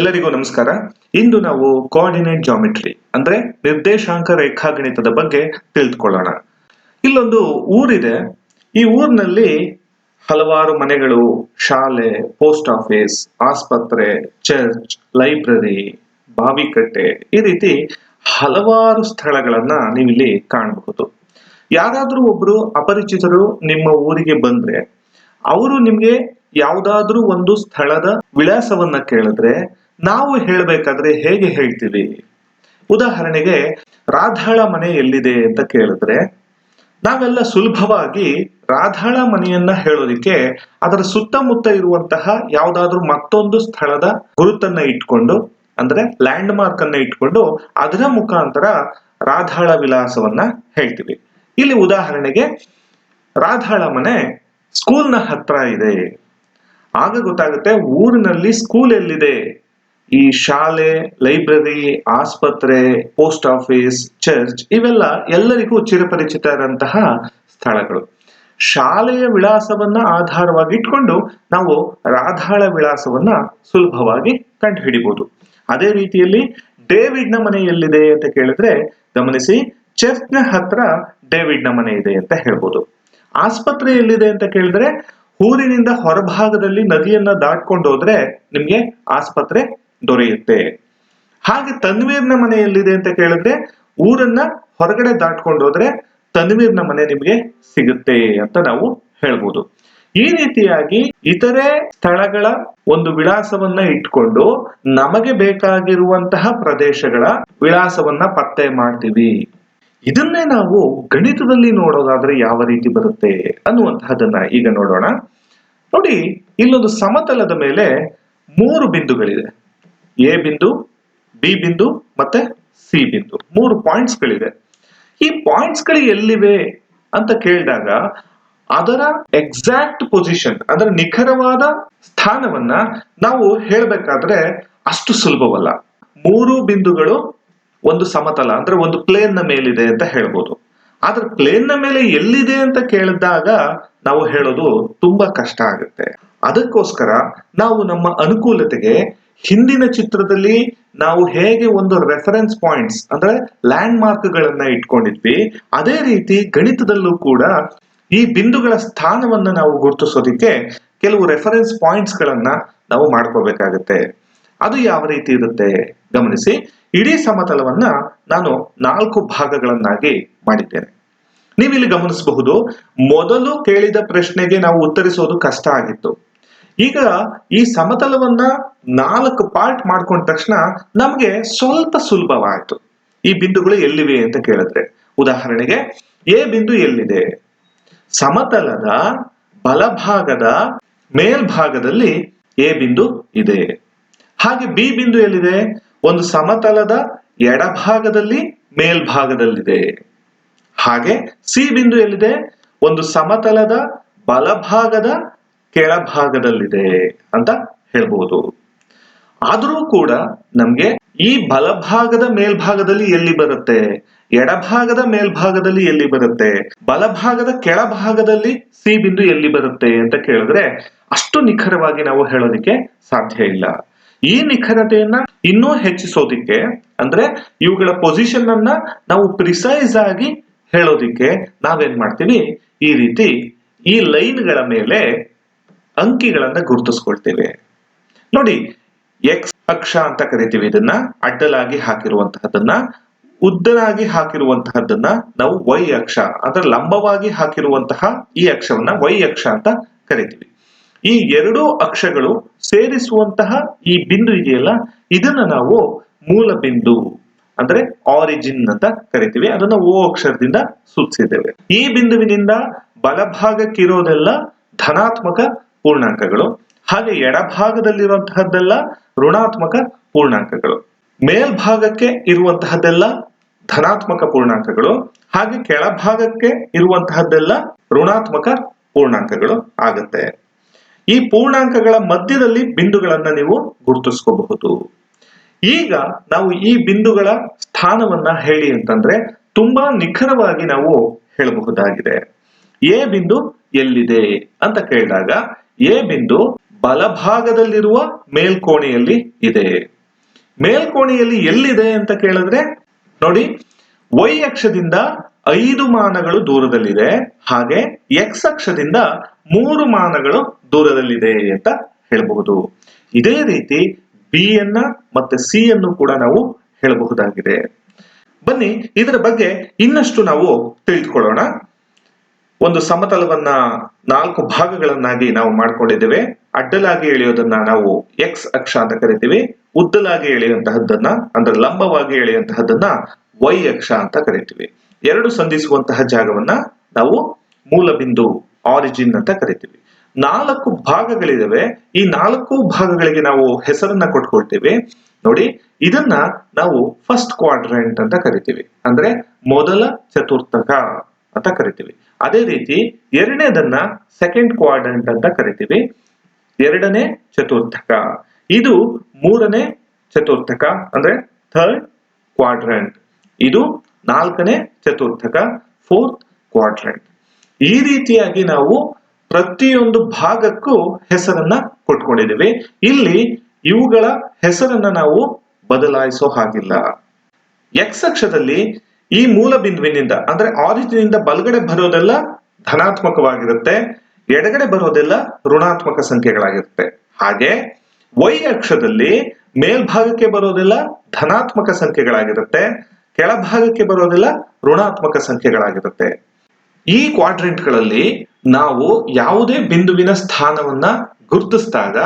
ಎಲ್ಲರಿಗೂ ನಮಸ್ಕಾರ. ಇಂದು ನಾವು ಕೋಆರ್ಡಿನೇಟ್ ಜಾಮಿಟ್ರಿ ಅಂದ್ರೆ ನಿರ್ದೇಶಾಂಕ ರೇಖಾಗಣಿತದ ಬಗ್ಗೆ ತಿಳಿದುಕೊಳ್ಳೋಣ ಇಲ್ಲೊಂದು ಊರಿದೆ. ಈ ಊರಿನಲ್ಲಿ ಹಲವಾರು ಮನೆಗಳು, ಶಾಲೆ ಪೋಸ್ಟ್ ಆಫೀಸ್ ಆಸ್ಪತ್ರೆ ಚರ್ಚ್ ಲೈಬ್ರರಿ ಬಾವಿಕಟ್ಟೆ ಈ ರೀತಿ ಹಲವಾರು ಸ್ಥಳಗಳನ್ನ ನೀವಿಲ್ಲಿ ಕಾಣಬಹುದು. ಯಾರಾದ್ರೂ ಒಬ್ರು ಅಪರಿಚಿತರು ನಿಮ್ಮ ಊರಿಗೆ ಬಂದ್ರೆ, ಅವರು ನಿಮ್ಗೆ ಯಾವುದಾದ್ರೂ ಒಂದು ಸ್ಥಳದ ವಿಳಾಸವನ್ನ ಕೇಳಿದ್ರೆ ನಾವು ಹೇಳಬೇಕಾದ್ರೆ ಹೇಗೆ ಹೇಳ್ತೀವಿ? ಉದಾಹರಣೆಗೆ, ರಾಧಾಳ ಮನೆ ಎಲ್ಲಿದೆ ಅಂತ ಕೇಳಿದ್ರೆ, ನಾವೆಲ್ಲ ಸುಲಭವಾಗಿ ರಾಧಾಳ ಮನೆಯನ್ನ ಹೇಳೋದಿಕ್ಕೆ, ಅದರ ಸುತ್ತಮುತ್ತ ಇರುವಂತಹ ಯಾವುದಾದ್ರೂ ಮತ್ತೊಂದು ಸ್ಥಳದ ಗುರುತನ್ನ ಇಟ್ಕೊಂಡು, ಅಂದ್ರೆ ಲ್ಯಾಂಡ್ ಮಾರ್ಕ್ ಅನ್ನ ಇಟ್ಕೊಂಡು, ಅದರ ಮುಖಾಂತರ ರಾಧಾಳ ವಿಳಾಸವನ್ನ ಹೇಳ್ತೀವಿ. ಇಲ್ಲಿ ಉದಾಹರಣೆಗೆ, ರಾಧಾಳ ಮನೆ ಸ್ಕೂಲ್ನ ಹತ್ರ ಇದೆ. ಆಗ ಗೊತ್ತಾಗುತ್ತೆ ಊರಿನಲ್ಲಿ ಸ್ಕೂಲ್ ಎಲ್ಲಿದೆ? ಈ ಶಾಲೆ, ಲೈಬ್ರರಿ, ಆಸ್ಪತ್ರೆ, ಪೋಸ್ಟ್ ಆಫೀಸ್, ಚರ್ಚ್ ಇವೆಲ್ಲ ಎಲ್ಲರಿಗೂ ಚಿರಪರಿಚಿತರಂತಹ ಸ್ಥಳಗಳು. ಶಾಲೆಯ ವಿಳಾಸವನ್ನ ಆಧಾರವಾಗಿ ಇಟ್ಕೊಂಡು ನಾವು ರಾಧಾಳ ವಿಳಾಸವನ್ನ ಸುಲಭವಾಗಿ ಕಂಡುಹಿಡಿಬಹುದು ಅದೇ ರೀತಿಯಲ್ಲಿ ಡೇವಿಡ್ನ ಮನೆ ಎಲ್ಲಿದೆ ಅಂತ ಕೇಳಿದ್ರೆ ಗಮನಿಸಿ ಚರ್ಚ್ನ ಹತ್ರ ಡೇವಿಡ್ನ ಮನೆ ಇದೆ ಅಂತ ಹೇಳ್ಬೋದು. ಆಸ್ಪತ್ರೆ ಎಲ್ಲಿದೆ ಅಂತ ಕೇಳಿದ್ರೆ, ಊರಿನಿಂದ ಹೊರಭಾಗದಲ್ಲಿ ನದಿಯನ್ನ ದಾಟ್ಕೊಂಡು ಹೋದ್ರೆ ನಿಮ್ಗೆ ಆಸ್ಪತ್ರೆ ದೊರೆಯುತ್ತೆ. ಹಾಗೆ ತನ್ವೀರ್ನ ಮನೆ ಎಲ್ಲಿದೆ ಅಂತ ಕೇಳಿದ್ರೆ ಊರನ್ನ ಹೊರಗಡೆ ದಾಟ್ಕೊಂಡು ಹೋದ್ರೆ ತನ್ವೀರ್ನ ಮನೆ ನಿಮಗೆ ಸಿಗುತ್ತೆ ಅಂತ ನಾವು ಹೇಳ್ಬೋದು. ಈ ರೀತಿಯಾಗಿ ಇತರೆ ಸ್ಥಳಗಳ ಒಂದು ವಿಳಾಸವನ್ನ ಇಟ್ಕೊಂಡು ನಮಗೆ ಬೇಕಾಗಿರುವಂತಹ ಪ್ರದೇಶಗಳ ವಿಳಾಸವನ್ನ ಪತ್ತೆ ಮಾಡ್ತೀವಿ. ಇದನ್ನೇ ನಾವು ಗಣಿತದಲ್ಲಿ ನೋಡೋದಾದ್ರೆ ಯಾವ ರೀತಿ ಬರುತ್ತೆ ಅನ್ನುವಂತಹದನ್ನ ಈಗ ನೋಡೋಣ. ನೋಡಿ, ಇಲ್ಲೊಂದು ಸಮತಲದ ಮೇಲೆ ಮೂರು ಬಿಂದುಗಳಿದೆ. ಎ ಬಿಂದು, ಬಿ ಬಿಂದು ಮತ್ತೆ ಸಿ ಬಿಂದು. ಮೂರು ಪಾಯಿಂಟ್ಸ್ ಗಳಿದೆ ಈ ಪಾಯಿಂಟ್ಸ್ಗಳು ಎಲ್ಲಿವೆ ಅಂತ ಕೇಳಿದಾಗ ಅದರ ಎಕ್ಸಾಕ್ಟ್ ಪೊಸಿಷನ್ ಅದರ ನಿಖರವಾದ ಸ್ಥಾನವನ್ನ ನಾವು ಹೇಳಬೇಕಾದ್ರೆ ಅಷ್ಟು ಸುಲಭವಲ್ಲ. ಮೂರು ಬಿಂದುಗಳು ಒಂದು ಸಮತಲ, ಅಂದ್ರೆ ಒಂದು ಪ್ಲೇನ್ನ ಮೇಲಿದೆ ಅಂತ ಹೇಳ್ಬೋದು. ಆದ್ರೆ ಪ್ಲೇನ್ನ ಮೇಲೆ ಎಲ್ಲಿದೆ ಅಂತ ಕೇಳಿದಾಗ ನಾವು ಹೇಳೋದು ತುಂಬಾ ಕಷ್ಟ ಆಗುತ್ತೆ. ಅದಕ್ಕೋಸ್ಕರ ನಾವು ನಮ್ಮ ಅನುಕೂಲತೆಗೆ ಹಿಂದಿನ ಚಿತ್ರದಲ್ಲಿ ನಾವು ಹೇಗೆ ಒಂದು ರೆಫರೆನ್ಸ್ ಪಾಯಿಂಟ್ಸ್ ಅಂದ್ರೆ ಲ್ಯಾಂಡ್ ಮಾರ್ಕ್ ಗಳನ್ನ ಇಟ್ಕೊಂಡಿದ್ವಿ, ಅದೇ ರೀತಿ ಗಣಿತದಲ್ಲೂ ಕೂಡ ಈ ಬಿಂದುಗಳ ಸ್ಥಾನವನ್ನ ನಾವು ಗುರುತಿಸೋದಿಕ್ಕೆ ಕೆಲವು ರೆಫರೆನ್ಸ್ ಪಾಯಿಂಟ್ಸ್ ಗಳನ್ನ ನಾವು ಮಾಡ್ಕೋಬೇಕಾಗತ್ತೆ. ಅದು ಯಾವ ರೀತಿ ಇರುತ್ತೆ? ಗಮನಿಸಿ, ಇಡೀ ಸಮತಲವನ್ನ ನಾನು ನಾಲ್ಕು ಭಾಗಗಳನ್ನಾಗಿ ಮಾಡಿದ್ದೇನೆ. ನೀವಿಲ್ಲಿ ಗಮನಿಸಬಹುದು, ಮೊದಲು ಕೇಳಿದ ಪ್ರಶ್ನೆಗೆ ನಾವು ಉತ್ತರಿಸೋದು ಕಷ್ಟ ಆಗಿತ್ತು. ಈಗ ಈ ಸಮತಲವನ್ನ ನಾಲ್ಕು ಪಾರ್ಟ್ ಮಾಡ್ಕೊಂಡ ತಕ್ಷಣ ನಮಗೆ ಸ್ವಲ್ಪ ಸುಲಭವಾಯಿತು. ಈ ಬಿಂದುಗಳು ಎಲ್ಲಿವೆ ಅಂತ ಕೇಳಿದ್ರೆ, ಉದಾಹರಣೆಗೆ, ಎ ಬಿಂದು ಎಲ್ಲಿದೆ? ಸಮತಲದ ಬಲಭಾಗದ ಮೇಲ್ಭಾಗದಲ್ಲಿ ಎ ಬಿಂದು ಇದೆ. ಹಾಗೆ ಬಿ ಬಿಂದು ಎಲ್ಲಿದೆ? ಒಂದು ಸಮತಲದ ಎಡಭಾಗದಲ್ಲಿ ಮೇಲ್ಭಾಗದಲ್ಲಿದೆ. ಹಾಗೆ ಸಿ ಬಿಂದು ಎಲ್ಲಿದೆ? ಒಂದು ಸಮತಲದ ಬಲಭಾಗದ ಕೆಳಭಾಗದಲ್ಲಿದೆ ಅಂತ ಹೇಳ್ಬೋದು. ಆದರೂ ಕೂಡ ನಮ್ಗೆ ಈ ಬಲಭಾಗದ ಮೇಲ್ಭಾಗದಲ್ಲಿ ಎಲ್ಲಿ ಬರುತ್ತೆ? ಎಡಭಾಗದ ಮೇಲ್ಭಾಗದಲ್ಲಿ ಎಲ್ಲಿ ಬರುತ್ತೆ? ಬಲಭಾಗದ ಕೆಳಭಾಗದಲ್ಲಿ ಸಿ ಬಿಂದು ಎಲ್ಲಿ ಬರುತ್ತೆ ಅಂತ ಕೇಳಿದ್ರೆ ಅಷ್ಟು ನಿಖರವಾಗಿ ನಾವು ಹೇಳೋದಿಕ್ಕೆ ಸಾಧ್ಯ ಇಲ್ಲ. ಈ ನಿಖರತೆಯನ್ನ ಇನ್ನೂ ಹೆಚ್ಚಿಸೋದಿಕ್ಕೆ, ಅಂದ್ರೆ ಇವುಗಳ ಪೊಸಿಷನ್ ಅನ್ನ ನಾವು ಪ್ರಿಸೈಸ್ ಆಗಿ ಹೇಳೋದಿಕ್ಕೆ ನಾವೇನ್ ಮಾಡ್ತೀವಿ? ಈ ರೀತಿ ಈ ಲೈನ್ಗಳ ಮೇಲೆ ಅಂಕಿಗಳನ್ನ ಗುರುತಿಸ್ಕೊಳ್ತೇವೆ. ನೋಡಿ ಎಕ್ಸ್ ಅಕ್ಷ ಅಂತ ಕರಿತೀವಿ ಇದನ್ನ, ಅಡ್ಡಲಾಗಿ ಹಾಕಿರುವಂತಹದ್ದನ್ನ ಉದ್ದನಾಗಿ ಹಾಕಿರುವಂತಹದ್ದನ್ನ ನಾವು ವೈ ಅಕ್ಷ, ಅಂದ್ರೆ ಲಂಬವಾಗಿ ಹಾಕಿರುವಂತಹ ಈ ಅಕ್ಷವನ್ನ ವೈ ಅಕ್ಷ ಅಂತ ಕರಿತೀವಿ. ಈ ಎರಡೂ ಅಕ್ಷಗಳು ಸೇರಿಸುವಂತಹ ಈ ಬಿಂದು ಇದೆಯಲ್ಲ, ಇದನ್ನ ನಾವು ಮೂಲ ಬಿಂದು ಅಂದ್ರೆ ಆರಿಜಿನ್ ಅಂತ ಕರಿತೀವಿ. ಅದನ್ನ ಓ ಅಕ್ಷರದಿಂದ ಸೂಚಿಸಿದ್ದೇವೆ. ಈ ಬಿಂದುವಿನಿಂದ ಬಲಭಾಗಕ್ಕಿರೋದೆಲ್ಲ ಧನಾತ್ಮಕ ಪೂರ್ಣಾಂಕಗಳು. ಹಾಗೆ ಎಡಭಾಗದಲ್ಲಿರುವಂತಹದ್ದೆಲ್ಲ ಋಣಾತ್ಮಕ ಪೂರ್ಣಾಂಕಗಳು. ಮೇಲ್ಭಾಗಕ್ಕೆ ಇರುವಂತಹದ್ದೆಲ್ಲ ಧನಾತ್ಮಕ ಪೂರ್ಣಾಂಕಗಳು. ಹಾಗೆ ಕೆಳಭಾಗಕ್ಕೆ ಇರುವಂತಹದ್ದೆಲ್ಲ ಋಣಾತ್ಮಕ ಪೂರ್ಣಾಂಕಗಳು ಆಗುತ್ತೆ. ಈ ಪೂರ್ಣಾಂಕಗಳ ಮಧ್ಯದಲ್ಲಿ ಬಿಂದುಗಳನ್ನ ನೀವು ಗುರುತಿಸ್ಕೋಬಹುದು. ಈಗ ನಾವು ಈ ಬಿಂದುಗಳ ಸ್ಥಾನವನ್ನ ಹೇಳಿ ಅಂತಂದ್ರೆ ತುಂಬಾ ನಿಖರವಾಗಿ ನಾವು ಹೇಳಬಹುದಾಗಿದೆ. ಎ ಬಿಂದು ಎಲ್ಲಿದೆ ಅಂತ ಕೇಳಿದಾಗ ಎ ಬಿಂದು ಬಲಭಾಗದಲ್ಲಿರುವ ಮೇಲ್ಕೋಣೆಯಲ್ಲಿ ಇದೆ. ಮೇಲ್ಕೋಣೆಯಲ್ಲಿ ಎಲ್ಲಿದೆ ಅಂತ ಕೇಳಿದ್ರೆ, ನೋಡಿ, ವೈ ಅಕ್ಷದಿಂದ ಐದು ಮಾನಗಳು ದೂರದಲ್ಲಿದೆ, ಹಾಗೆ ಎಕ್ಸ್ ಅಕ್ಷದಿಂದ ಮೂರು ಮಾನಗಳು ದೂರದಲ್ಲಿದೆ ಅಂತ ಹೇಳಬಹುದು. ಇದೇ ರೀತಿ ಬಿ ಯನ್ನ ಮತ್ತೆ ಸಿ ಅನ್ನು ಕೂಡ ನಾವು ಹೇಳಬಹುದಾಗಿದೆ. ಬನ್ನಿ, ಇದರ ಬಗ್ಗೆ ಇನ್ನಷ್ಟು ನಾವು ತಿಳಿದುಕೊಳ್ಳೋಣ. ಒಂದು ಸಮತಲವನ್ನ ನಾಲ್ಕು ಭಾಗಗಳನ್ನಾಗಿ ನಾವು ಮಾಡ್ಕೊಂಡಿದ್ದೇವೆ. ಅಡ್ಡಲಾಗಿ ಎಳೆಯೋದನ್ನ ನಾವು ಎಕ್ಸ್ ಅಕ್ಷ ಅಂತ ಕರಿತೀವಿ. ಉದ್ದಲಾಗಿ ಎಳೆಯುವಂತಹದ್ದನ್ನ, ಅಂದ್ರೆ ಲಂಬವಾಗಿ ಎಳೆಯುವಂತಹದ್ದನ್ನ ವೈ ಅಕ್ಷ ಅಂತ ಕರಿತೀವಿ. ಎರಡು ಸಂಧಿಸುವಂತಹ ಜಾಗವನ್ನ ನಾವು ಮೂಲ ಬಿಂದು ಆರಿಜಿನ್ ಅಂತ ಕರಿತೀವಿ. ನಾಲ್ಕು ಭಾಗಗಳಿದಾವೆ. ಈ ನಾಲ್ಕು ಭಾಗಗಳಿಗೆ ನಾವು ಹೆಸರನ್ನ ಕೊಟ್ಕೊಳ್ತೇವೆ. ನೋಡಿ, ಇದನ್ನ ನಾವು ಫಸ್ಟ್ ಕ್ವಾಡ್ರೆಂಟ್ ಅಂತ ಕರಿತೀವಿ. ಅಂದ್ರೆ ಮೊದಲ ಚತುರ್ಥಕ ಅಂತ ಕರಿತೀವಿ. ಅದೇ ರೀತಿ ಎರಡನೇದನ್ನ ಸೆಕೆಂಡ್ ಕ್ವಾಡ್ರೆಂಟ್ ಅಂತ ಕರಿತೀವಿ. ಎರಡನೇ ಚತುರ್ಥಕ. ಇದು ಮೂರನೇ ಚತುರ್ಥಕ, ಅಂದ್ರೆ ಥರ್ಡ್ ಕ್ವಾಡ್ರೆಂಟ್ ಇದು ನಾಲ್ಕನೇ ಚತುರ್ಥಕ ಫೋರ್ತ್ ಕ್ವಾಡ್ರೆಂಟ್ ಈ ರೀತಿಯಾಗಿ ನಾವು ಪ್ರತಿಯೊಂದು ಭಾಗಕ್ಕೂ ಹೆಸರನ್ನ ಕೊಟ್ಕೊಂಡಿದ್ದೀವಿ. ಇಲ್ಲಿ ಇವುಗಳ ಹೆಸರನ್ನ ನಾವು ಬದಲಾಯಿಸೋ ಹಾಗಿಲ್ಲ. ಎಕ್ಸ್ ಅಕ್ಷದಲ್ಲಿ ಈ ಮೂಲ ಬಿಂದುವಿನಿಂದ, ಅಂದ್ರೆ ಆರಿಜಿನ್ ಇಂದ ಬಲಗಡೆ ಬರೋದೆಲ್ಲ ಧನಾತ್ಮಕವಾಗಿರುತ್ತೆ, ಎಡಗಡೆ ಬರೋದೆಲ್ಲ ಋಣಾತ್ಮಕ ಸಂಖ್ಯೆಗಳಾಗಿರುತ್ತೆ. ಹಾಗೆ ವೈ ಅಕ್ಷದಲ್ಲಿ ಮೇಲ್ಭಾಗಕ್ಕೆ ಬರೋದೆಲ್ಲ ಧನಾತ್ಮಕ ಸಂಖ್ಯೆಗಳಾಗಿರುತ್ತೆ, ಕೆಳಭಾಗಕ್ಕೆ ಬರೋದೆಲ್ಲ ಋಣಾತ್ಮಕ ಸಂಖ್ಯೆಗಳಾಗಿರುತ್ತೆ. ಈ ಕ್ವಾಡ್ರೆಂಟ್ಗಳಲ್ಲಿ ನಾವು ಯಾವುದೇ ಬಿಂದುವಿನ ಸ್ಥಾನವನ್ನ ಗುರುತಿಸಿದಾಗ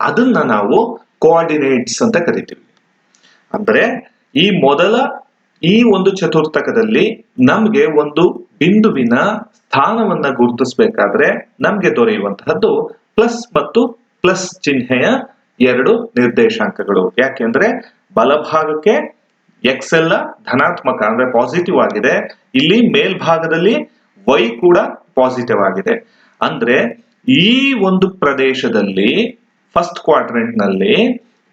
ಅದನ್ನ ನಾವು ಕೋಆರ್ಡಿನೇಟ್ಸ್ ಅಂತ ಕರಿತೀವಿ. ಅಂದ್ರೆ ಈ ಮೊದಲ ಈ ಒಂದು ಚತುರ್ಥಕದಲ್ಲಿ ನಮ್ಗೆ ಒಂದು ಬಿಂದುವಿನ ಸ್ಥಾನವನ್ನ ಗುರುತಿಸಬೇಕಾದ್ರೆ ನಮ್ಗೆ ದೊರೆಯುವಂತಹದ್ದು ಪ್ಲಸ್ ಮತ್ತು ಪ್ಲಸ್ ಚಿಹ್ನೆಯ ಎರಡು ನಿರ್ದೇಶಾಂಕಗಳು. ಯಾಕೆಂದ್ರೆ ಬಲಭಾಗಕ್ಕೆ ಎಕ್ಸ್ ಎಲ್ಲ ಧನಾತ್ಮಕ ಅಂದ್ರೆ ಪಾಸಿಟಿವ್ ಆಗಿದೆ. ಇಲ್ಲಿ ಮೇಲ್ಭಾಗದಲ್ಲಿ ವೈ ಕೂಡ ಪಾಸಿಟಿವ್ ಆಗಿದೆ. ಅಂದ್ರೆ ಈ ಒಂದು ಪ್ರದೇಶದಲ್ಲಿ ಫಸ್ಟ್ ಕ್ವಾಡ್ರೆಂಟ್ನಲ್ಲಿ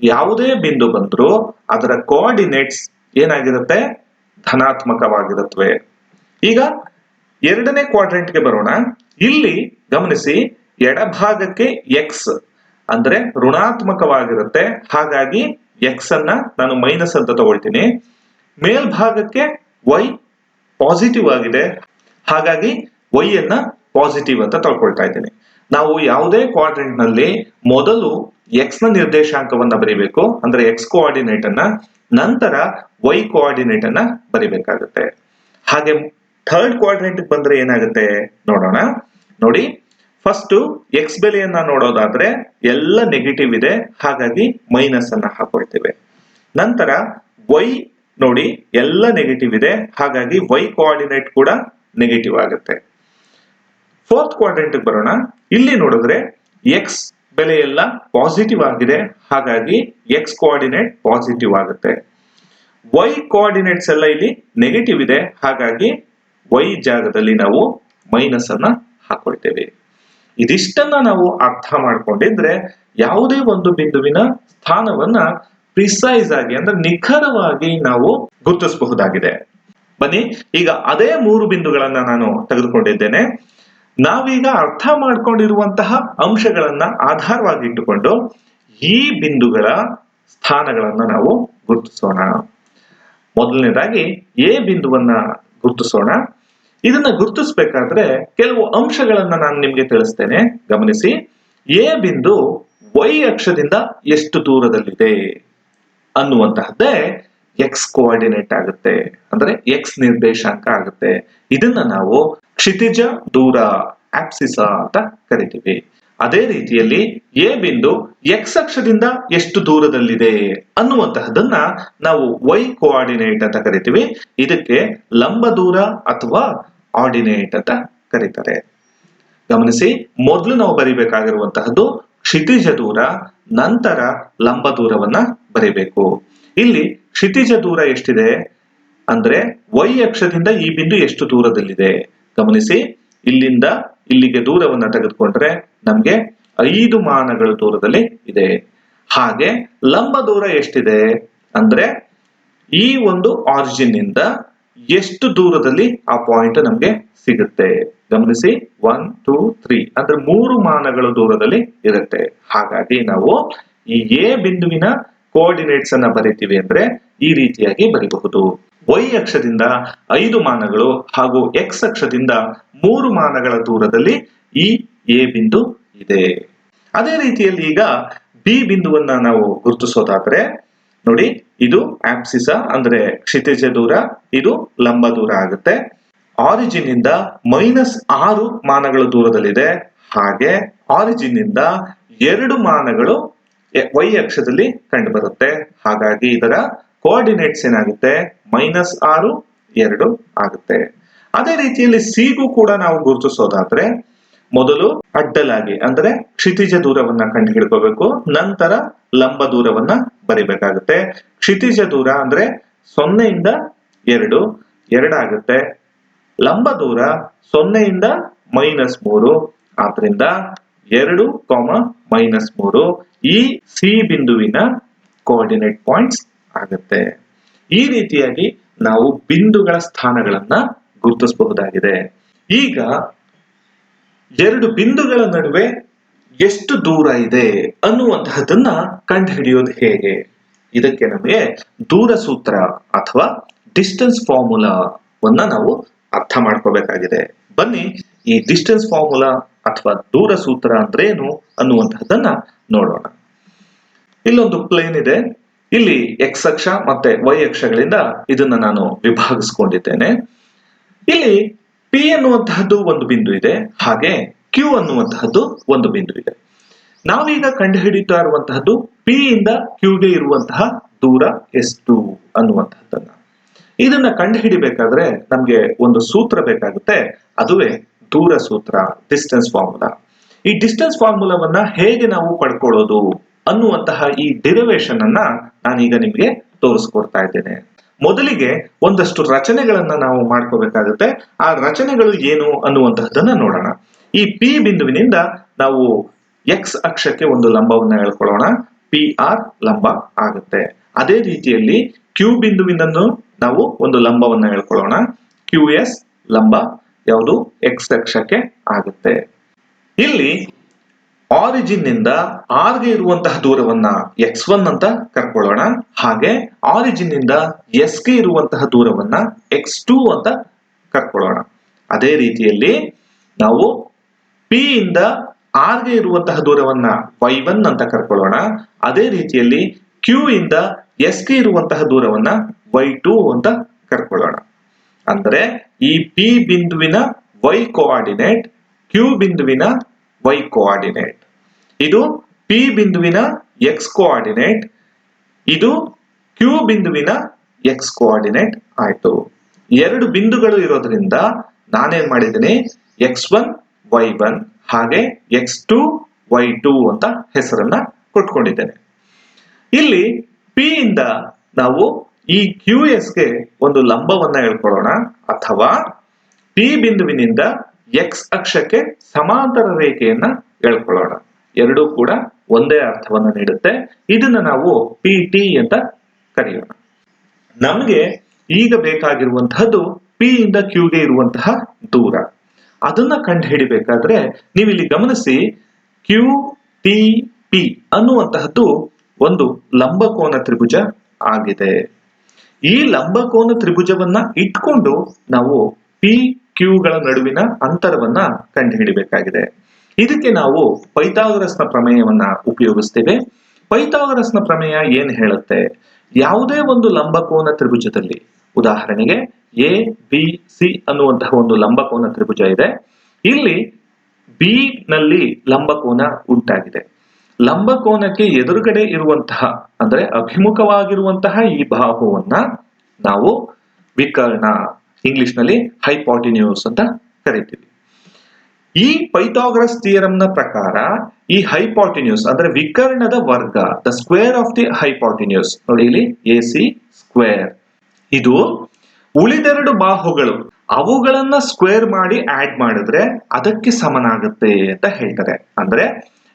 ಯಾವುದೇ ಬಿಂದು ಬಂದ್ರು ಅದರ ಕೋಆರ್ಡಿನೇಟ್ಸ್ ಏನಾಗಿರುತ್ತೆ? ಧನಾತ್ಮಕವಾಗಿರುತ್ತವೆ. ಈಗ ಎರಡನೇ ಕ್ವಾಡ್ರೆಂಟ್ಗೆ ಬರೋಣ. ಇಲ್ಲಿ ಗಮನಿಸಿ, ಎಡಭಾಗಕ್ಕೆ ಎಕ್ಸ್ ಅಂದ್ರೆ ಋಣಾತ್ಮಕವಾಗಿರುತ್ತೆ. ಹಾಗಾಗಿ ಎಕ್ಸ್ ಅನ್ನ ನಾನು ಮೈನಸ್ ಅಂತ ತಗೊಳ್ತೀನಿ. ಮೇಲ್ಭಾಗಕ್ಕೆ ವೈ ಪಾಸಿಟಿವ್ ಆಗಿದೆ. ಹಾಗಾಗಿ ವೈ ಅನ್ನ ಪಾಸಿಟಿವ್ ಅಂತ ತಗೊಳ್ತಾ ಇದ್ದೀನಿ. ನಾವು ಯಾವುದೇ ಕ್ವಾಡ್ರೆಂಟ್ನಲ್ಲಿ ಮೊದಲು ಎಕ್ಸ್ನ ನಿರ್ದೇಶಾಂಕವನ್ನ ಬರೀಬೇಕು, ಅಂದ್ರೆ ಎಕ್ಸ್ ಕೋಆರ್ಡಿನೇಟ್ ಅನ್ನ, ನಂತರ ವೈ ಕೋಆರ್ಡಿನೇಟ್ ಅನ್ನ ಬರಿಬೇಕಾಗುತ್ತೆ. ಹಾಗೆ ಥರ್ಡ್ ಕ್ವಾಡ್ರೆಂಟ್ ಬಂದ್ರೆ ಏನಾಗುತ್ತೆ ನೋಡೋಣ. ನೋಡಿ ಫಸ್ಟ್ ಎಕ್ಸ್ ಬೆಲೆಯನ್ನ ನೋಡೋದಾದ್ರೆ ಎಲ್ಲ ನೆಗೆಟಿವ್ ಇದೆ, ಹಾಗಾಗಿ ಮೈನಸ್ ಅನ್ನ ಹಾಕೊಳ್ತೇವೆ. ನಂತರ ವೈ ನೋಡಿ ಎಲ್ಲ ನೆಗೆಟಿವ್ ಇದೆ, ಹಾಗಾಗಿ ವೈ ಕೋಆರ್ಡಿನೇಟ್ ಕೂಡ ನೆಗೆಟಿವ್ ಆಗುತ್ತೆ. ಫೋರ್ತ್ ಕ್ವಾಡ್ರೆಂಟ್ ಬರೋಣ. ಇಲ್ಲಿ ನೋಡಿದ್ರೆ ಎಕ್ಸ್ ಬೆಲೆ ಎಲ್ಲ ಪಾಸಿಟಿವ್ ಆಗಿದೆ. ಹಾಗಾಗಿ ಎಕ್ಸ್ ಕೋಆರ್ಡಿನೇಟ್ ಪಾಸಿಟಿವ್ ಆಗುತ್ತೆ. ವೈ ಕೋಆರ್ಡಿನೇಟ್ಸ್ ಎಲ್ಲ ಇಲ್ಲಿ ನೆಗೆಟಿವ್ ಇದೆ. ಹಾಗಾಗಿ ವೈ ಜಾಗದಲ್ಲಿ ನಾವು ಮೈನಸ್ ಅನ್ನ ಹಾಕೊಳ್ತೇವೆ. ಇದಿಷ್ಟನ್ನ ನಾವು ಅರ್ಥ ಮಾಡ್ಕೊಂಡಿದ್ರೆ ಯಾವುದೇ ಒಂದು ಬಿಂದುವಿನ ಸ್ಥಾನವನ್ನ ಪ್ರಿಸೈಸ್ ಆಗಿ ಅಂದ್ರೆ ನಿಖರವಾಗಿ ನಾವು ಗುರುತಿಸಬಹುದಾಗಿದೆ. ಬನ್ನಿ, ಈಗ ಅದೇ ಮೂರು ಬಿಂದುಗಳನ್ನ ನಾನು ತೆಗೆದುಕೊಂಡಿದ್ದೇನೆ. ನಾವೀಗ ಅರ್ಥ ಮಾಡ್ಕೊಂಡಿರುವಂತಹ ಅಂಶಗಳನ್ನ ಆಧಾರವಾಗಿ ಇಟ್ಟುಕೊಂಡು ಈ ಬಿಂದುಗಳ ಸ್ಥಾನಗಳನ್ನ ನಾವು ಗುರುತಿಸೋಣ. ಮೊದಲನೇದಾಗಿ ಎ ಬಿಂದುವನ್ನ ಗುರುತಿಸೋಣ. ಇದನ್ನ ಗುರುತಿಸಬೇಕಾದ್ರೆ ಕೆಲವು ಅಂಶಗಳನ್ನ ನಾನು ನಿಮ್ಗೆ ತಿಳಿಸ್ತೇನೆ. ಗಮನಿಸಿ. ಎ ಬಿಂದು ವೈ ಅಕ್ಷದಿಂದ ಎಷ್ಟು ದೂರದಲ್ಲಿದೆ ಅನ್ನುವಂತಹದ್ದೇ ಎಕ್ಸ್ ಕೋಆರ್ಡಿನೇಟ್ ಆಗುತ್ತೆ. ಅಂದ್ರೆ ಎಕ್ಸ್ ನಿರ್ದೇಶಾಂಕ ಆಗುತ್ತೆ. ಇದನ್ನ ನಾವು ಕ್ಷಿತಿಜ ದೂರ ಆಪ್ಸಿಸ ಅಂತ ಕರಿತೀವಿ. ಅದೇ ರೀತಿಯಲ್ಲಿ ಎ ಬಿಂದು ಎಕ್ಸ್ ಅಕ್ಷದಿಂದ ಎಷ್ಟು ದೂರದಲ್ಲಿದೆ ಅನ್ನುವಂತಹದನ್ನ ನಾವು ವೈ ಕೋಆರ್ಡಿನೇಟ್ ಅಂತ ಕರಿತೀವಿ. ಇದಕ್ಕೆ ಲಂಬ ದೂರ ಅಥವಾ ಆರ್ಡಿನೇಟ್ ಅಂತ ಕರೀತಾರೆ. ಗಮನಿಸಿ, ಮೊದಲು ನಾವು ಬರಿಬೇಕಾಗಿರುವಂತಹದ್ದು ಕ್ಷಿತಿಜ ದೂರ, ನಂತರ ಲಂಬ ದೂರವನ್ನ ಬರಿಬೇಕು. ಇಲ್ಲಿ ಕ್ಷಿತಿಜ ದೂರ ಎಷ್ಟಿದೆ? ಅಂದ್ರೆ ವೈ ಅಕ್ಷದಿಂದ ಈ ಬಿಂದು ಎಷ್ಟು ದೂರದಲ್ಲಿದೆ? ಗಮನಿಸಿ, ಇಲ್ಲಿಂದ ಇಲ್ಲಿಗೆ ದೂರವನ್ನ ತೆಗೆದುಕೊಂಡ್ರೆ ನಮ್ಗೆ ಐದು ಮಾನಗಳು ದೂರದಲ್ಲಿ ಇದೆ. ಹಾಗೆ ಲಂಬ ದೂರ ಎಷ್ಟಿದೆ ಅಂದ್ರೆ ಈ ಒಂದು ಆರಿಜಿನ್ ಇಂದ ಎಷ್ಟು ದೂರದಲ್ಲಿ ಆ ಪಾಯಿಂಟ್ ನಮ್ಗೆ ಸಿಗುತ್ತೆ? ಗಮನಿಸಿ ಒನ್ ಟೂ ತ್ರೀ ಅಂದ್ರೆ ಮೂರು ಮಾನಗಳ ದೂರದಲ್ಲಿ ಇರುತ್ತೆ. ಹಾಗಾಗಿ ನಾವು ಈ ಎ ಬಿಂದುವಿನ ಕೋಆರ್ಡಿನೇಟ್ಸ್ ಅನ್ನ ಬರಿತೀವಿ ಅಂದ್ರೆ ಈ ರೀತಿಯಾಗಿ ಬರಿಬಹುದು. ವೈ ಅಕ್ಷದಿಂದ ಐದು ಮಾನಗಳು ಹಾಗೂ ಎಕ್ಸ್ ಅಕ್ಷದಿಂದ ಮೂರು ಮಾನಗಳ ದೂರದಲ್ಲಿ ಈ ಎ ಬಿಂದು ಇದೆ. ಅದೇ ರೀತಿಯಲ್ಲಿ ಈಗ ಬಿ ಬಿಂದುವನ್ನ ನಾವು ಗುರುತಿಸೋದಾದ್ರೆ, ನೋಡಿ, ಇದು ಆಪ್ಸಿಸ ಅಂದ್ರೆ ಕ್ಷಿತಿಜ ದೂರ, ಇದು ಲಂಬ ದೂರ ಆಗುತ್ತೆ. ಆರಿಜಿನ್ ಇಂದ ಮೈನಸ್ ಆರು ಮಾನಗಳ ದೂರದಲ್ಲಿದೆ. ಹಾಗೆ ಆರಿಜಿನ್ ಇಂದ ಎರಡು ಮಾನಗಳು ವೈ ಅಕ್ಷದಲ್ಲಿ ಕಂಡು ಬರುತ್ತೆ ಹಾಗಾಗಿ ಇದರ ಕೋಆರ್ಡಿನೇಟ್ಸ್ ಏನಾಗುತ್ತೆ? ಮೈನಸ್ ಆರು, ಎರಡು ಆಗುತ್ತೆ. ಅದೇ ರೀತಿಯಲ್ಲಿ ಸಿಗೂ ಕೂಡ ನಾವು ಗುರುತಿಸೋದಾದ್ರೆ, ಮೊದಲು ಅಡ್ಡಲಾಗಿ, ಅಂದ್ರೆ ಕ್ಷಿತಿಜ ದೂರವನ್ನ ಕಂಡು ಹಿಡ್ಕೋಬೇಕು ನಂತರ ಲಂಬ ದೂರವನ್ನ ಬರಿಬೇಕಾಗುತ್ತೆ. ಕ್ಷಿತಿಜ ದೂರ ಅಂದ್ರೆ ಸೊನ್ನೆಯಿಂದ ಎರಡು ಎರಡಾಗುತ್ತೆ ಲಂಬ ದೂರ ಸೊನ್ನೆಯಿಂದ ಮೈನಸ್ ಮೂರು, ಆದ್ರಿಂದ ಎರಡು ಕಾಮ ಮೈನಸ್ ಮೂರು. ಈ ಸಿ ಬಿಂದುವಿನ ಕೋಆರ್ಡಿನೇಟ್ ಪಾಯಿಂಟ್ಸ್ ಆಗುತ್ತೆ. ಈ ರೀತಿಯಾಗಿ ನಾವು ಬಿಂದುಗಳ ಸ್ಥಾನಗಳನ್ನ ಗುರುತಿಸಬಹುದಾಗಿದೆ. ಈಗ ಎರಡು ಬಿಂದುಗಳ ನಡುವೆ ಎಷ್ಟು ದೂರ ಇದೆ ಅನ್ನುವಂತಹದನ್ನ ಕಂಡುಹಿಡಿಯೋದು ಹೇಗೆ? ಇದಕ್ಕೆ ನಮಗೆ ದೂರ ಸೂತ್ರ ಅಥವಾ ಡಿಸ್ಟೆನ್ಸ್ ಫಾರ್ಮುಲಾವನ್ನ ನಾವು ಅರ್ಥ ಮಾಡ್ಕೋಬೇಕಾಗಿದೆ. ಬನ್ನಿ, ಈ ಡಿಸ್ಟೆನ್ಸ್ ಫಾರ್ಮುಲಾ ಅಥವಾ ದೂರ ಸೂತ್ರ ಅಂದ್ರೇನು ಅನ್ನುವಂತಹದನ್ನ ನೋಡೋಣ. ಇಲ್ಲೊಂದು ಪ್ಲೇನ್ ಇದೆ. ಇಲ್ಲಿ ಎಕ್ಸ್ ಅಕ್ಷ ಮತ್ತೆ ವೈ ಅಕ್ಷಗಳಿಂದ ಇದನ್ನ ನಾನು ವಿಭಾಗಿಸ್ಕೊಂಡಿದ್ದೇನೆ. ಇಲ್ಲಿ ಪಿ ಅನ್ನುವಂತಹದ್ದು ಒಂದು ಬಿಂದು ಇದೆ, ಹಾಗೆ ಕ್ಯೂ ಅನ್ನುವಂತಹದ್ದು ಒಂದು ಬಿಂದು ಇದೆ. ನಾವೀಗ ಕಂಡುಹಿಡಿತಾ ಇರುವಂತಹದ್ದು ಪಿ ಇಂದ ಕ್ಯೂಗೆ ಇರುವಂತಹ ದೂರ ಎಷ್ಟು ಅನ್ನುವಂತಹದ್ದನ್ನ. ಇದನ್ನ ಕಂಡುಹಿಡಿಬೇಕಾದ್ರೆ ನಮ್ಗೆ ಒಂದು ಸೂತ್ರ ಬೇಕಾಗುತ್ತೆ, ಅದುವೇ ದೂರ ಸೂತ್ರ ಡಿಸ್ಟೆನ್ಸ್ ಫಾರ್ಮುಲಾ ಈ ಡಿಸ್ಟೆನ್ಸ್ ಫಾರ್ಮುಲಾವನ್ನ ಹೇಗೆ ನಾವು ಪಡ್ಕೊಳ್ಳೋದು? ಅನ್ನುವಂತಹ ಈ ಡಿರವೇಶನ್ ಅನ್ನ ನಾನೀಗ ನಿಮಗೆ ತೋರಿಸ್ಕೊಡ್ತಾ ಇದ್ದೇನೆ. ಮೊದಲಿಗೆ ಒಂದಷ್ಟು ರಚನೆಗಳನ್ನ ನಾವು ಮಾಡ್ಕೋಬೇಕಾಗುತ್ತೆ. ಆ ರಚನೆಗಳು ಏನು ಅನ್ನುವಂತಹದನ್ನ ನೋಡೋಣ. ಈ ಪಿ ಬಿಂದುವಿನಿಂದ ನಾವು ಎಕ್ಸ್ ಅಕ್ಷಕ್ಕೆ ಒಂದು ಲಂಬವನ್ನ ಹೇಳ್ಕೊಳ್ಳೋಣ. ಪಿ ಆರ್ ಲಂಬ ಆಗುತ್ತೆ. ಅದೇ ರೀತಿಯಲ್ಲಿ ಕ್ಯೂ ಬಿಂದುವಿನನ್ನು ನಾವು ಒಂದು ಲಂಬವನ್ನ ಹೇಳ್ಕೊಳ್ಳೋಣ. ಕ್ಯೂ ಎಸ್ ಲಂಬ ಯಾವುದು ಎಕ್ಸ್ ಅಕ್ಷಕ್ಕೆ ಆಗುತ್ತೆ. ಇಲ್ಲಿ ಆರಿಜಿನ್ನಿಂದ ಆರ್ಗೆ ಇರುವಂತಹ ದೂರವನ್ನ ಎಕ್ಸ್ ಒನ್ ಅಂತ ಕರ್ಕೊಳ್ಳೋಣ. ಹಾಗೆ ಆರಿಜಿನ್ನಿಂದ ಎಸ್ಗೆ ಇರುವಂತಹ ದೂರವನ್ನ ಎಕ್ಸ್ ಟೂ ಅಂತ ಕರ್ಕೊಳ್ಳೋಣ. ಅದೇ ರೀತಿಯಲ್ಲಿ ನಾವು ಪಿ ಇಂದ ಆರ್ಗೆ ಇರುವಂತಹ ದೂರವನ್ನ ವೈ ಒನ್ ಅಂತ ಕರ್ಕೊಳ್ಳೋಣ. ಅದೇ ರೀತಿಯಲ್ಲಿ ಕ್ಯೂ ಇಂದ ಎಸ್ಗೆ ಇರುವಂತಹ ದೂರವನ್ನ ವೈ ಟೂ ಅಂತ ಕರ್ಕೊಳ್ಳೋಣ. ಅಂದರೆ ಈ ಪಿ ಬಿಂದುವಿನ ವೈ ಕೋಆರ್ಡಿನೇಟ್ ಕ್ಯೂ ಬಿಂದುವಿನ ವೈ ಕೋಆರ್ಡಿನೇಟ್ ಇದು ಪಿ ಬಿಂದುವಿನ ಎಕ್ಸ್ ಕೋಆರ್ಡಿನೇಟ್ ಇದು ಕ್ಯೂ ಬಿಂದುವಿನ ಎಕ್ಸ್ ಕೋಆರ್ಡಿನೇಟ್ ಆಯಿತು. ಎರಡು ಬಿಂದುಗಳು ಇರೋದ್ರಿಂದ ನಾನೇನ್ ಮಾಡಿದ್ದೀನಿ? ಎಕ್ಸ್ ಒನ್ ವೈ ಒನ್ ಹಾಗೆ ಎಕ್ಸ್ ಟು ವೈ ಟೂ ಅಂತ ಹೆಸರನ್ನ ಕೊಟ್ಕೊಂಡಿದ್ದೇನೆ. ಇಲ್ಲಿ ಪಿ ಇಂದ ನಾವು ಈ ಕ್ಯೂ ಎಸ್ಗೆ ಒಂದು ಲಂಬವನ್ನ ಹೇಳ್ಕೊಳ್ಳೋಣ. ಅಥವಾ ಪಿ ಬಿಂದುವಿನಿಂದ ಎಕ್ಸ್ ಅಕ್ಷಕ್ಕೆ ಸಮಾಂತರ ರೇಖೆಯನ್ನ ಹೇಳ್ಕೊಳ್ಳೋಣ. ಎರಡೂ ಕೂಡ ಒಂದೇ ಅರ್ಥವನ್ನ ನೀಡುತ್ತೆ. ಇದನ್ನ ನಾವು ಪಿ ಟಿ ಅಂತ ಕರೆಯೋಣ. ನಮಗೆ ಈಗ ಬೇಕಾಗಿರುವಂತಹದ್ದು ಪಿ ಇಂದ ಕ್ಯೂಗೆ ಇರುವಂತಹ ದೂರ. ಅದನ್ನ ಕಂಡು ಹಿಡಿಬೇಕಾದ್ರೆ ನೀವು ಇಲ್ಲಿ ಗಮನಿಸಿ ಕ್ಯೂ ಟಿ ಪಿ ಅನ್ನುವಂತಹದ್ದು ಒಂದು ಲಂಬಕೋನ ತ್ರಿಭುಜ ಆಗಿದೆ. ಈ ಲಂಬಕೋನ ತ್ರಿಭುಜವನ್ನ ಇಟ್ಕೊಂಡು ನಾವು ಪಿ ಕ್ಯೂಗಳ ನಡುವಿನ ಅಂತರವನ್ನ ಕಂಡುಹಿಡಿಬೇಕಾಗಿದೆ. ಇದಕ್ಕೆ ನಾವು ಪೈಥಾಗರಸ್ನ ಪ್ರಮೇಯವನ್ನ ಉಪಯೋಗಿಸ್ತೇವೆ. ಪೈಥಾಗರಸ್ನ ಪ್ರಮೇಯ ಏನ್ ಹೇಳುತ್ತೆ? ಯಾವುದೇ ಒಂದು ಲಂಬಕೋನ ತ್ರಿಭುಜದಲ್ಲಿ, ಉದಾಹರಣೆಗೆ ಎ ಬಿ ಸಿ ಅನ್ನುವಂತಹ ಒಂದು ಲಂಬಕೋನ ತ್ರಿಭುಜ ಇದೆ. ಇಲ್ಲಿ ಬಿ ನಲ್ಲಿ ಲಂಬಕೋನ ಉಂಟಾಗಿದೆ. ಲಂಬಕೋನಕ್ಕೆ ಎದುರುಗಡೆ ಇರುವಂತಹ, ಅಂದ್ರೆ ಅಭಿಮುಖವಾಗಿರುವಂತಹ ಈ ಬಾಹುವನ್ನ ನಾವು ವಿಕರ್ಣ ಇಂಗ್ಲಿಷ್ನಲ್ಲಿ ಹೈಪಾಟಿನ್ಯೂಸ್ ಅಂತ ಕರಿತೀವಿ. ಈ ಪೈಥಾಗರಸ್ನ ಪ್ರಕಾರ ಈ ಹೈಪಾಟಿನ್ಯೂಸ್ ಅಂದ್ರೆ ವಿಕರ್ಣದ ವರ್ಗ the square of the hypotenuse ನೋಡಿ ಇಲ್ಲಿ ಎ ಸಿ ಸ್ಕ್ವೇರ್ ಇದು ಉಳಿದೆರಡು ಬಾಹುಗಳು. ಅವುಗಳನ್ನ ಸ್ಕ್ವೇರ್ ಮಾಡಿ ಆಡ್ ಮಾಡಿದ್ರೆ ಅದಕ್ಕೆ ಸಮನಾಗುತ್ತೆ ಅಂತ ಹೇಳ್ತಾರೆ. ಅಂದ್ರೆ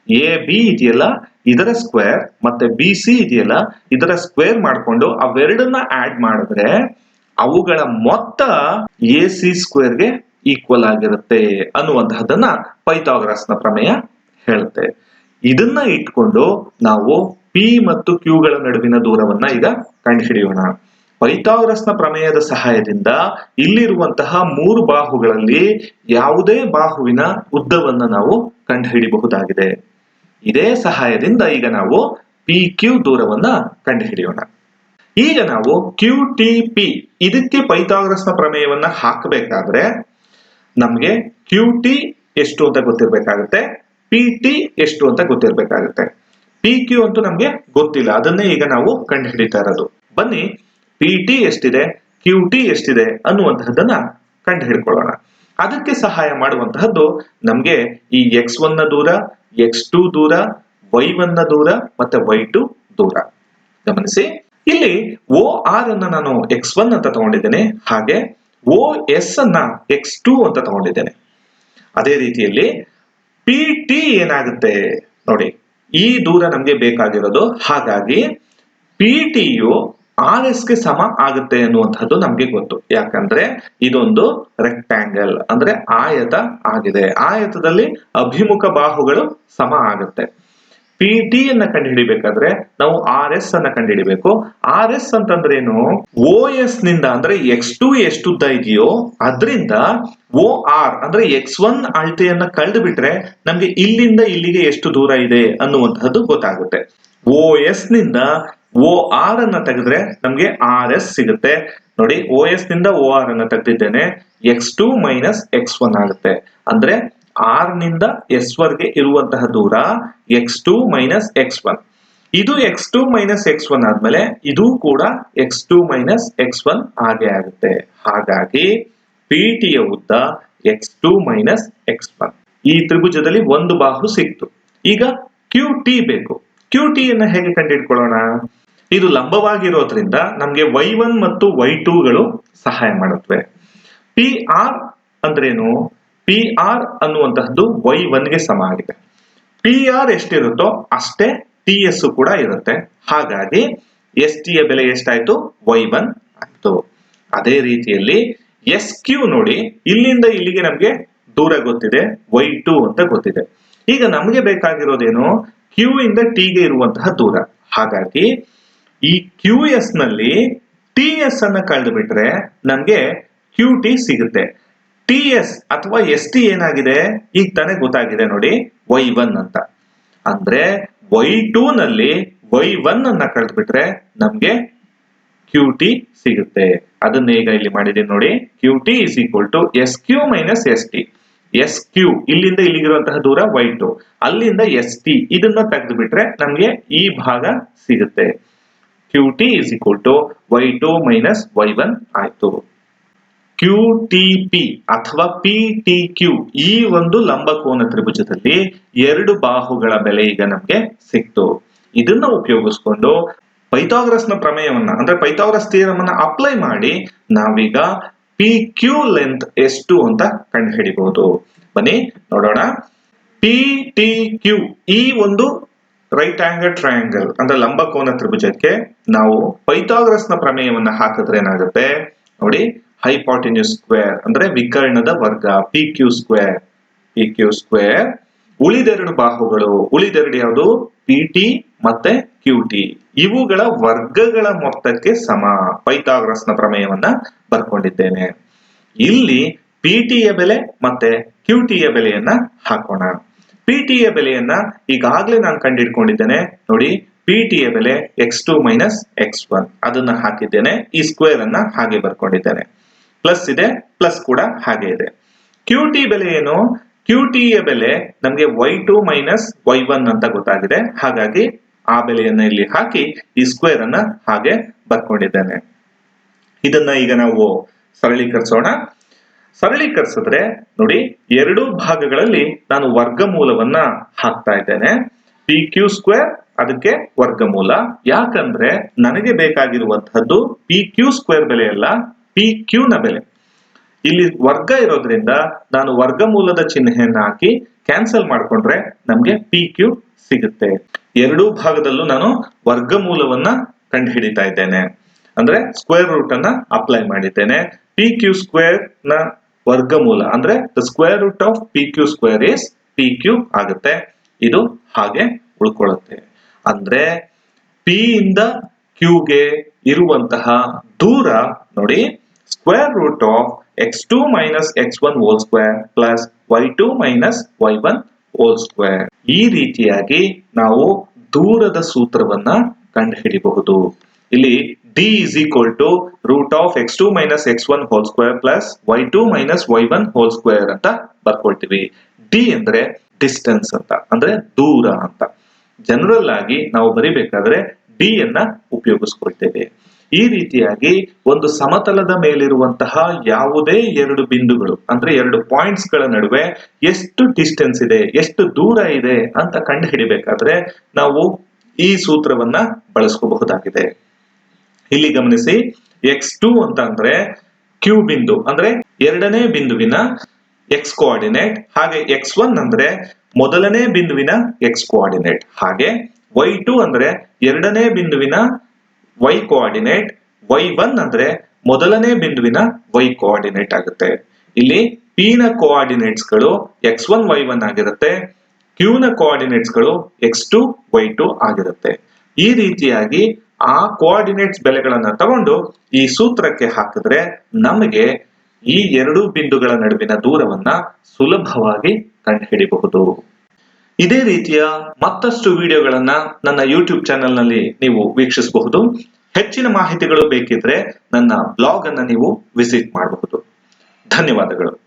ಎ ಬಿ ಇದೆಯಲ್ಲ, ಇದರ ಸ್ಕ್ವೇರ್ ಮತ್ತೆ ಬಿ ಸಿ ಇದೆಯಲ್ಲ, ಇದರ ಸ್ಕ್ವೇರ್ ಮಾಡ್ಕೊಂಡು ಅವೆರಡನ್ನ ಆಡ್ ಮಾಡಿದ್ರೆ ಅವುಗಳ ಮೊತ್ತ ಎ ಸಿ ಸ್ಕ್ವೇರ್ಗೆ ಈಕ್ವಲ್ ಆಗಿರುತ್ತೆ ಅನ್ನುವಂತಹದ್ದನ್ನ ನ ಪ್ರಮೇಯ ಹೇಳುತ್ತೆ. ಇದನ್ನ ಇಟ್ಕೊಂಡು ನಾವು ಪಿ ಮತ್ತು ಕ್ಯೂಗಳ ನಡುವಿನ ದೂರವನ್ನ ಈಗ ಕಂಡುಹಿಡಿಯೋಣ. ಪೈಥಾಗ್ರಸ್ನ ಪ್ರಮೇಯದ ಸಹಾಯದಿಂದ ಇಲ್ಲಿರುವಂತಹ ಮೂರು ಬಾಹುಗಳಲ್ಲಿ ಯಾವುದೇ ಬಾಹುವಿನ ಉದ್ದವನ್ನ ನಾವು ಕಂಡುಹಿಡಿಯಬಹುದಾಗಿದೆ ಇದೇ ಸಹಾಯದಿಂದ ಈಗ ನಾವು ಪಿ ಕ್ಯೂ ದೂರವನ್ನ ಕಂಡುಹಿಡಿಯೋಣ. ಈಗ ನಾವು ಕ್ಯೂ ಟಿ ಪಿ ಇದಕ್ಕೆ ಪೈಥಾಗರಸ್ನ ಪ್ರಮೇಯವನ್ನ ಹಾಕಬೇಕಾದ್ರೆ ನಮಗೆ ಕ್ಯೂ ಟಿ ಎಷ್ಟು ಅಂತ ಗೊತ್ತಿರಬೇಕಾಗುತ್ತೆ. ಪಿ ಟಿ ಎಷ್ಟು ಅಂತ ಗೊತ್ತಿರಬೇಕಾಗುತ್ತೆ. ಪಿ ಕ್ಯೂ ಅಂತೂ ನಮಗೆ ಗೊತ್ತಿಲ್ಲ. ಅದನ್ನೇ ಈಗ ನಾವು ಕಂಡು ಹಿಡಿತಾ ಇರೋದು. ಬನ್ನಿ ಪಿ ಟಿ ಎಷ್ಟಿದೆ ಕ್ಯೂ ಟಿ ಎಷ್ಟಿದೆ ಅನ್ನುವಂತಹದ್ದನ್ನ ಕಂಡು ಹಿಡ್ಕೊಳ್ಳೋಣ ಅದಕ್ಕೆ ಸಹಾಯ ಮಾಡುವಂತಹದ್ದು ನಮಗೆ ಈ ಎಕ್ಸ್ ಒನ್ ದೂರ ಎಕ್ಸ್ ಟು ದೂರ ವೈ ಒನ್ ದೂರ ಮತ್ತೆ ವೈ ಟು ದೂರ. ಗಮನಿಸಿ. ಇಲ್ಲಿ ಓ ಆರ್ ಅನ್ನ ನಾನು ಎಕ್ಸ್ ಒನ್ ಅಂತ ತಗೊಂಡಿದ್ದೇನೆ. ಹಾಗೆ ಓ ಎಸ್ ಅನ್ನ ಎಕ್ಸ್ ಟೂ ಅಂತ ತಗೊಂಡಿದ್ದೇನೆ. ಅದೇ ರೀತಿಯಲ್ಲಿ ಪಿ ಟಿ ಏನಾಗುತ್ತೆ ನೋಡಿ, ಈ ದೂರ ನಮಗೆ ಬೇಕಾಗಿರೋದು. ಹಾಗಾಗಿ ಪಿ ಟಿಯು ಆರ್ ಎಸ್ಗೆ ಸಮ ಆಗುತ್ತೆ ಅನ್ನುವಂಥದ್ದು ನಮ್ಗೆ ಗೊತ್ತು. ಯಾಕಂದ್ರೆ ಇದೊಂದು ರೆಕ್ಟ್ಯಾಂಗಲ್ ಅಂದ್ರೆ ಆಯತ ಆಗಿದೆ. ಆಯತದಲ್ಲಿ ಅಭಿಮುಖ ಬಾಹುಗಳು ಸಮ ಆಗುತ್ತೆ. ಪಿ ಟಿ ಅನ್ನ ಕಂಡುಹಿಡಿಬೇಕಾದ್ರೆ ನಾವು ಆರ್ ಎಸ್ ಅನ್ನ ಕಂಡುಹಿಡಿಬೇಕು. ಆರ್ ಎಸ್ ಅಂತಂದ್ರೇನು? ಓ ಎಸ್ನಿಂದ ಅಂದ್ರೆ ಎಕ್ಸ್ ಟು ಎಷ್ಟು ಉದ್ದ ಇದೆಯೋ ಅದರಿಂದ ಓ ಆರ್ ಅಂದ್ರೆ ಎಕ್ಸ್ ಒನ್ ಅಳತೆಯನ್ನ ಕಳೆದು ಬಿಟ್ರೆ ನಮ್ಗೆ ಇಲ್ಲಿಂದ ಇಲ್ಲಿಗೆ ಎಷ್ಟು ದೂರ ಇದೆ ಅನ್ನುವಂತಹದ್ದು ಗೊತ್ತಾಗುತ್ತೆ. ಓ ಎಸ್ನಿಂದ ಓ ಆರ್ ಅನ್ನ ತೆಗೆದ್ರೆ ನಮ್ಗೆ ಆರ್ ಎಸ್ ಸಿಗುತ್ತೆ. ನೋಡಿ ಓ ಎಸ್ನಿಂದ ಓ ಆರ್ ಅನ್ನ ತೆಗೆದಿದ್ದೇನೆ. X two minus X one ಆಗುತ್ತೆ. ಅಂದ್ರೆ ಆರ್ನಿಂದ ಎಸ್ ವರ್ಗೆ ಇರುವಂತಹ ದೂರ X two minus X one ಇದು X two minus X one ಆದ್ಮೇಲೆ ಇದು ಕೂಡ X two minus X one ಹಾಗೆ ಆಗುತ್ತೆ. ಹಾಗಾಗಿ ಪಿ ಟಿಯ ಉದ್ದ X two minus X one ಈ ತ್ರಿಭುಜದಲ್ಲಿ ಒಂದು ಬಾಹು ಸಿಕ್ತು. ಈಗ ಕ್ಯೂ ಟಿ ಬೇಕು. ಕ್ಯೂ ಟಿ ಅನ್ನ ಹೇಗೆ ಕಂಡುಹಿಡ್ಕೊಳ್ಳೋಣ? ಇದು ಲಂಬವಾಗಿರೋದ್ರಿಂದ ನಮ್ಗೆ ವೈ ಒನ್ ಮತ್ತು ವೈ ಟೂಗಳು ಸಹಾಯ ಮಾಡುತ್ತವೆ. ಪಿ ಆರ್ ಅಂದ್ರೇನು? ಪಿ ಆರ್ ಅನ್ನುವಂತಹದ್ದು ವೈ ಒನ್ಗೆ ಸಮ ಆಗಿದೆ. ಪಿ ಆರ್ ಎಷ್ಟಿರುತ್ತೋ ಅಷ್ಟೇ ಟಿ ಎಸ್ ಕೂಡ ಇರುತ್ತೆ. ಹಾಗಾಗಿ ಎಸ್ ಯ ಬೆಲೆ ಎಷ್ಟಾಯ್ತು? ವೈ ಒನ್ ಆಯ್ತು. ಅದೇ ರೀತಿಯಲ್ಲಿ ಎಸ್ ಕ್ಯೂ ನೋಡಿ ಇಲ್ಲಿಂದ ಇಲ್ಲಿಗೆ ನಮ್ಗೆ ದೂರ ಗೊತ್ತಿದೆ. ವೈ ಟು ಅಂತ ಗೊತ್ತಿದೆ. ಈಗ ನಮಗೆ ಬೇಕಾಗಿರೋದೇನು? ಕ್ಯೂ ಇಂದ ಟಿಗೆ ಇರುವಂತಹ ದೂರ. ಹಾಗಾಗಿ ಈ ಕ್ಯೂ ಎಸ್ನಲ್ಲಿ ಟಿ ಎಸ್ ಅನ್ನ ಕಳೆದು ಬಿಟ್ರೆ ನಮ್ಗೆ ಕ್ಯೂ ಟಿ ಸಿಗುತ್ತೆ. ಟಿ ಎಸ್ ಅಥವಾ ಎಸ್ ಟಿ ಏನಾಗಿದೆ? ಈಗ ತಾನೇ ಗೊತ್ತಾಗಿದೆ ನೋಡಿ. ವೈ ಒನ್ ಅಂತ. ಅಂದ್ರೆ ವೈ ಟೂ ನಲ್ಲಿ ವೈ ಒನ್ ಅನ್ನ ಕಳೆದ್ಬಿಟ್ರೆ ನಮ್ಗೆ ಕ್ಯೂ ಟಿ ಸಿಗುತ್ತೆ. ಅದನ್ನ ಈಗ ಇಲ್ಲಿ ಮಾಡಿದೀನಿ ನೋಡಿ. Q T is equal to S Q minus S T S Q ಇಲ್ಲಿಂದ ಇಲ್ಲಿಗಿರುವಂತಹ ದೂರ ವೈ ಟು ಅಲ್ಲಿಂದ ಎಸ್ ಟಿ ಇದನ್ನ ತೆಗೆದು ಬಿಟ್ರೆ ನಮ್ಗೆ ಈ ಭಾಗ ಸಿಗುತ್ತೆ. Q T is equal to Y two minus Y one ಆಯ್ತು. ಕ್ಯೂ ಟಿ ಪಿ ಅಥವಾ ಪಿ ಟಿ ಕ್ಯೂ ಈ ಒಂದು ಲಂಬಕೋನ ತ್ರಿಭುಜದಲ್ಲಿ ಎರಡು ಬಾಹುಗಳ ಬೆಲೆ ಈಗ ನಮಗೆ ಸಿಕ್ತು. ಇದನ್ನ ಉಪಯೋಗಿಸ್ಕೊಂಡು ಪೈಥಾಗರಸ್ನ ಪ್ರಮೇಯವನ್ನ, ಅಂದ್ರೆ ಪೈಥಾಗ್ರಸ್ ಥಿಯರಮ್ ಅನ್ನ ಅಪ್ಲೈ ಮಾಡಿ ನಾವೀಗ ಪಿ ಕ್ಯೂ ಲೆಂತ್ ಎಷ್ಟು ಅಂತ ಕಂಡುಹಿಡಿಬಹುದು ಬನ್ನಿ, ನೋಡೋಣ. ಪಿ ಟಿ ಕ್ಯೂ ಈ ಒಂದು ರೈಟ್ ಆಂಗಲ್ ಟ್ರಯಾಂಗಲ್ ಅಂದ್ರೆ ಲಂಬಕೋನ ತ್ರಿಭುಜಕ್ಕೆ ನಾವು ಪೈಥಾಗರಸ್ನ ಪ್ರಮೇಯವನ್ನ ಹಾಕಿದ್ರೆ ಏನಾಗುತ್ತೆ? ನೋಡಿ ಹೈಪಾಟಿನ್ಯೂಸ್ ಸ್ಕ್ವೇರ್ ಅಂದ್ರೆ ವಿಕರ್ಣದ ವರ್ಗ P Q square P Q square ಉಳಿದೆರಡು ಬಾಹುಗಳು, ಉಳಿದೆರಡು ಯಾವುದು? ಪಿ ಟಿ ಮತ್ತೆ ಕ್ಯೂ ಟಿ ಇವುಗಳ ವರ್ಗಗಳ ಮೊತ್ತಕ್ಕೆ ಸಮ. ಪೈಥಾಗರಸ್ನ ಪ್ರಮೇಯವನ್ನ ಬರ್ಕೊಂಡಿದ್ದೇನೆ. ಇಲ್ಲಿ ಪಿ ಟಿಯ ಬೆಲೆ ಮತ್ತೆ ಕ್ಯೂ ಟಿಯ ಬೆಲೆಯನ್ನ ಹಾಕೋಣ. ಪಿ ಟಿಯ ಬೆಲೆಯನ್ನ ಈಗಾಗಲೇ ನಾನು ಕಂಡಿಡ್ಕೊಂಡಿದ್ದೇನೆ. ನೋಡಿ ಪಿ ಟಿಯ ಬೆಲೆ X two minus X one ಅದನ್ನ ಹಾಕಿದ್ದೇನೆ. ಈ ಸ್ಕ್ವೇರ್ ಅನ್ನ ಹಾಗೆ ಬರ್ಕೊಂಡಿದ್ದೇನೆ. ಪ್ಲಸ್ ಇದೆ ಪ್ಲಸ್ ಕೂಡ ಹಾಗೆ ಇದೆ. ಕ್ಯೂ ಟಿ ಬೆಲೆ ಏನು? ಕ್ಯೂ ಟಿಯ ಬೆಲೆ ನಮಗೆ Y two minus Y one ಅಂತ ಗೊತ್ತಾಗಿದೆ. ಹಾಗಾಗಿ ಆ ಬೆಲೆಯನ್ನ ಇಲ್ಲಿ ಹಾಕಿ ಈ ಸ್ಕ್ವೇರ್ ಅನ್ನ ಹಾಗೆ ಬರ್ಕೊಂಡಿದ್ದೇನೆ. ಇದನ್ನ ಈಗ ನಾವು ಸರಳೀಕರಿಸೋಣ. ಸರಳೀಕರಿಸಿದ್ರೆ ನೋಡಿ, ಎರಡು ಭಾಗಗಳಲ್ಲಿ ನಾನು ವರ್ಗಮೂಲವನ್ನ ಹಾಕ್ತಾ ಇದ್ದೇನೆ. ಪಿ ಕ್ಯೂ ಸ್ಕ್ವೇರ್ ಅದಕ್ಕೆ ವರ್ಗಮೂಲ. ಯಾಕಂದ್ರೆ ನನಗೆ ಬೇಕಾಗಿರುವಂತಹದ್ದು ಪಿ ಕ್ಯೂ ಸ್ಕ್ವೇರ್ ಬೆಲೆ ಅಲ್ಲ. ಪಿ ಕ್ಯೂ ನ ಬೆಲೆ. ಇಲ್ಲಿ ವರ್ಗ ಇರೋದ್ರಿಂದ ನಾನು ವರ್ಗಮೂಲದ ಚಿಹ್ನೆಯನ್ನು ಹಾಕಿ ಕ್ಯಾನ್ಸಲ್ ಮಾಡಿಕೊಂಡ್ರೆ ನಮಗೆ ಪಿ ಕ್ಯೂ ಸಿಗುತ್ತೆ. ಎರಡೂ ಭಾಗದಲ್ಲೂ ನಾನು ವರ್ಗಮೂಲವನ್ನ ಕಂಡುಹಿಡಿತಾ ಇದ್ದೇನೆ. ಅಂದ್ರೆ ಸ್ಕ್ವೇರ್ ರೂಟ್ ಅನ್ನ ಅಪ್ಲೈ ಮಾಡಿದ್ದೇನೆ. ಪಿ ಕ್ಯೂ ಸ್ಕ್ವೇರ್ನ ವರ್ಗಮೂಲ ಅಂದ್ರೆ the square root of P Q square is P Q ಆಗುತ್ತೆ. ಇದು ಹಾಗೆ ಉಳ್ಕೊಳ್ಳುತ್ತೆ. ಅಂದ್ರೆ ಪಿ ಇಂದ ಕ್ಯೂಗೆ ಇರುವಂತಹ ದೂರ ನೋಡಿ square root of X minus minus X one whole square plus Y two minus Y one whole square ಈ ರೀತಿಯಾಗಿ ನಾವು ದೂರದ ಸೂತ್ರವನ್ನ ಕಂಡುಹಿಡಿಬಹುದು ಇಲ್ಲಿ D is equal to root of X two minus X one whole square plus Y two minus Y one whole square ಅಂತ ಬರ್ಕೊಳ್ತೀವಿ. D ಅಂದ್ರೆ ಡಿಸ್ಟೆನ್ಸ್ ಅಂತ, ಅಂದ್ರೆ ದೂರ ಅಂತ. ಜನರಲ್ ಆಗಿ ನಾವು ಬರಿಬೇಕಾದ್ರೆ ಡಿ ಅನ್ನ ಉಪಯೋಗಿಸ್ಕೊಳ್ತೇವೆ. ಈ ರೀತಿಯಾಗಿ ಒಂದು ಸಮತಲದ ಮೇಲಿರುವಂತಹ ಯಾವುದೇ ಎರಡು ಬಿಂದುಗಳು, ಅಂದ್ರೆ ಎರಡು ಪಾಯಿಂಟ್ಸ್ಗಳ ನಡುವೆ ಎಷ್ಟು ಡಿಸ್ಟೆನ್ಸ್ ಇದೆ, ಎಷ್ಟು ದೂರ ಇದೆ ಅಂತ ಕಂಡು ಹಿಡಿಬೇಕಾದ್ರೆ ನಾವು ಈ ಸೂತ್ರವನ್ನ ಬಳಸ್ಕೋಬಹುದಾಗಿದೆ. ಇಲ್ಲಿ ಗಮನಿಸಿ ಎಕ್ಸ್ ಟು ಅಂತ ಅಂದ್ರೆ ಕ್ಯೂ ಬಿಂದು, ಅಂದ್ರೆ ಎರಡನೇ ಬಿಂದುವಿನ ಎಕ್ಸ್ ಕೋಆರ್ಡಿನೇಟ್ ಹಾಗೆ ಎಕ್ಸ್ ಒನ್ ಅಂದ್ರೆ ಮೊದಲನೇ ಬಿಂದುವಿನ ಎಕ್ಸ್ ಕೋಆರ್ಡಿನೇಟ್ ಹಾಗೆ ವೈ ಟು ಅಂದ್ರೆ ಎರಡನೇ ಬಿಂದುವಿನ ವೈ ಕೋಆರ್ಡಿನೇಟ್ ವೈ ಒನ್ ಅಂದ್ರೆ ಮೊದಲನೇ ಬಿಂದುವಿನ ವೈ ಕೋಆರ್ಡಿನೇಟ್ ಆಗುತ್ತೆ. ಇಲ್ಲಿ ಪಿ ನ ಕೋಆರ್ಡಿನೇಟ್ಸ್ಗಳು ಎಕ್ಸ್ ಒನ್ ವೈ ಒನ್ ಆಗಿರುತ್ತೆ. ಕ್ಯೂ ನ ಕೋಆರ್ಡಿನೇಟ್ಸ್ಗಳು ಎಕ್ಸ್ ಟು ವೈ ಟು ಆಗಿರುತ್ತೆ. ಈ ರೀತಿಯಾಗಿ ಆ ಕೋಆರ್ಡಿನೇಟ್ಸ್ ಬೆಲೆಗಳನ್ನ ತಗೊಂಡು ಈ ಸೂತ್ರಕ್ಕೆ ಹಾಕಿದ್ರೆ ನಮಗೆ ಈ ಎರಡು ಬಿಂದುಗಳ ನಡುವಿನ ದೂರವನ್ನ ಸುಲಭವಾಗಿ ಕಂಡುಹಿಡಿಯಬಹುದು ಇದೇ ರೀತಿಯ ಮತ್ತಷ್ಟು ವಿಡಿಯೋಗಳನ್ನ ನನ್ನ ಯೂಟ್ಯೂಬ್ ಚಾನೆಲ್ನಲ್ಲಿ ನೀವು ವೀಕ್ಷಿಸಬಹುದು. ಹೆಚ್ಚಿನ ಮಾಹಿತಿಗಳು ಬೇಕಿದ್ರೆ ನನ್ನ ಬ್ಲಾಗ್ ಅನ್ನ ನೀವು ವಿಸಿಟ್ ಮಾಡಬಹುದು. ಧನ್ಯವಾದಗಳು.